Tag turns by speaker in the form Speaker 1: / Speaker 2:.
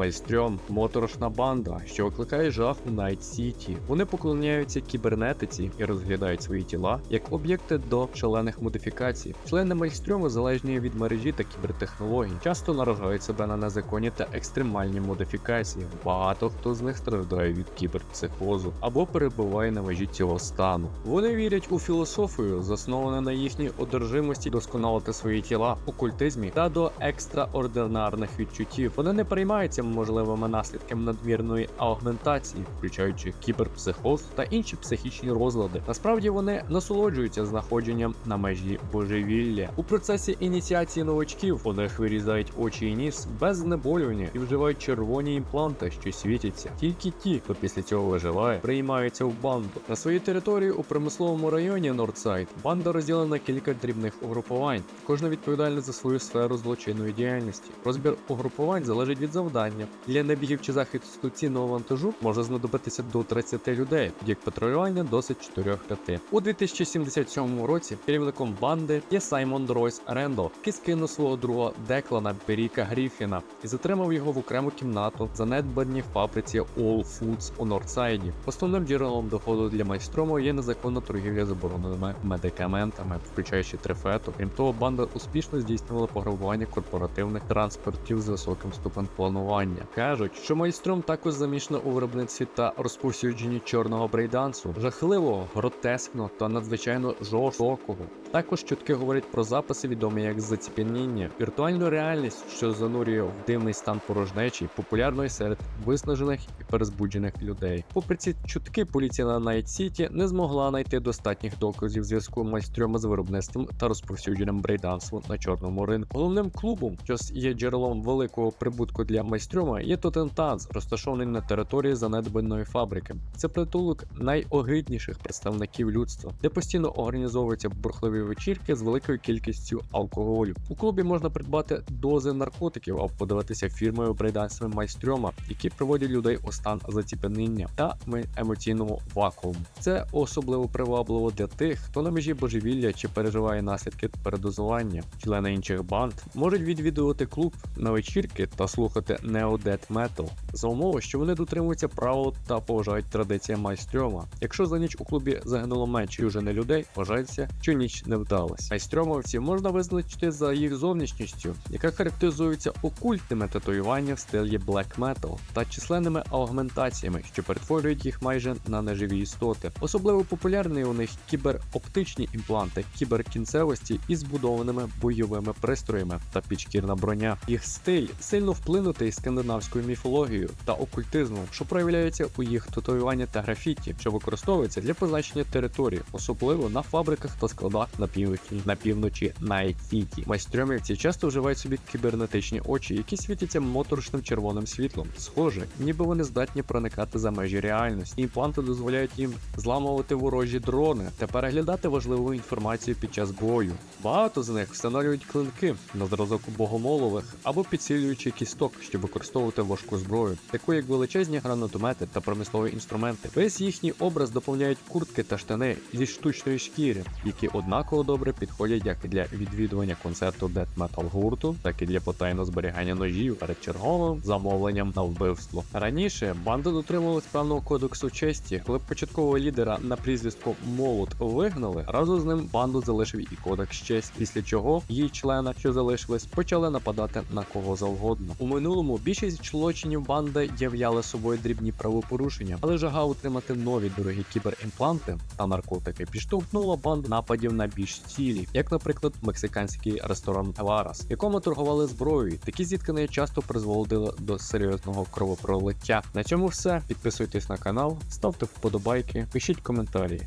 Speaker 1: Майстрьом моторошна банда, що викликає жах у Найт Сіті. Вони поклоняються кібернетиці і розглядають свої тіла як об'єкти до шалених модифікацій. Члени майстрьому залежні від мережі та кібертехнологій, часто наражають себе на незаконні та екстремальні модифікації. Багато хто з них страждає від кіберпсихозу або перебуває на межі цього стану. Вони вірять у філософію, засновану на їхній одержимості досконалити свої тіла, окультизмі та до екстраординарних відчуттів. Вони не можливими наслідками надмірної аугментації, включаючи кіберпсихоз та інші психічні розлади. Насправді вони насолоджуються знаходженням на межі божевілля. У процесі ініціації новачків у них вирізають очі і ніс без знеболювання і вживають червоні імпланти, що світяться. Тільки ті, хто після цього виживає, приймаються в банду. На своїй території у промисловому районі Нордсайд банда розділена на кілька дрібних угрупувань. Кожна відповідальна за свою сферу злочинної діяльності. Розбір угрупувань залежить від завдання. Для набігів чи захисту цінного вантажу може знадобитися до 30 людей, як патрулювання досить 4-5. У 2077 році керівником банди є Саймон Дройс Рендо, який скинув свого друга Деклана Беріка Гріфіна і затримав його в окрему кімнату в фабриці All Foods у Нордсайді. Основним джерелом доходу для майстрому є незаконна торгівля забороненими медикаментами, включаючи трифету. Крім того, банда успішно здійснювала пограбування корпоративних транспортів з високим ступенем планування. Кажуть, що майстром також замішано у виробництві та розповсюдженні чорного брейдансу, жахливого, гротескного та надзвичайно жорстокого. Також чутки говорять про записи, відомі як заціпеніння, віртуальну реальність, що занурює в дивний стан порожнечі, популярної серед виснажених і перезбуджених людей. Попри ці чутки, поліція на Найт Сіті не змогла знайти достатніх доказів зв'язку майстрьома з виробництвом та розповсюдженням брейдансу на чорному ринку. Головним клубом, що є джерелом великого прибутку для майстрьома, є Тотентанс, розташований на території занедбаної фабрики. Це притулок найогидніших представників людства, де постійно організовуються бурхливі вечірки з великою кількістю алкоголю. У клубі можна придбати дози наркотиків або подивитися фірмою брейдансами майстрьома, які приводять людей у стан заціпеніння та ме- емоційного вакууму. Це особливо привабливо для тих, хто на межі божевілля чи переживає наслідки передозування. Члени інших банд можуть відвідувати клуб на вечірки та слухати неодет метал за умови, що вони дотримуються правил та поважають традиції майстрьома. Якщо за ніч у клубі загинуло менше не людей, вважається, що ніч не вдалась. Майстрьомовців можна визначити за їх зовнішністю, яка характеризується окультними татуюваннями в стилі black metal та численними аугментаціями, що перетворюють їх майже на неживі істоти. Особливо популярні у них кібероптичні імпланти, кіберкінцевості із збудованими бойовими пристроями та підшкірна броня. Їх стиль сильно вплинутий скандинавською міфологією та окультизмом, що проявляється у їх татуюванні та графіті, що використовується для позначення території, особливо на фабриках та складах на півночі на півночі Найт-Сіті. Майстрьомівці часто вживають собі кібернетичні очі, які світяться моторошним червоним світлом. Схоже, ніби вони здатні проникати за межі реальності. Імпланти дозволяють їм зламувати ворожі дрони та переглядати важливу інформацію під час бою. Багато з них встановлюють клинки на зразок богомолових або підсилюючи кісток, щоб використовувати важку зброю, таку як величезні гранатомети та промислові інструменти. Весь їхній образ доповняють куртки та штани зі штучної шкіри, які однаково добре підходять як для відвідування концерту дет метал гурту, так і для потайного зберігання ножів перед черговим замовленням на вбивство. Раніше банда дотримувалась певного кодексу честі, коли початкового лідера на прізвисько Молот вигнали, разом з ним банду залишив і кодекс честі, після чого її члена, що залишились, почали нападати на кого завгодно. У минулому більшість злочинів банди являли собою дрібні правопорушення, але жага утримати нові дорогі кіберимпланти та наркотики підштовхнула банду нападів на більш цілі, як, наприклад, мексиканський ресторан Еварас, якому торгували зброєю. Такі зіткнення часто призводили до серйозного кровопролиття. На цьому все. Підписуйтесь на канал, ставте вподобайки, пишіть коментарі.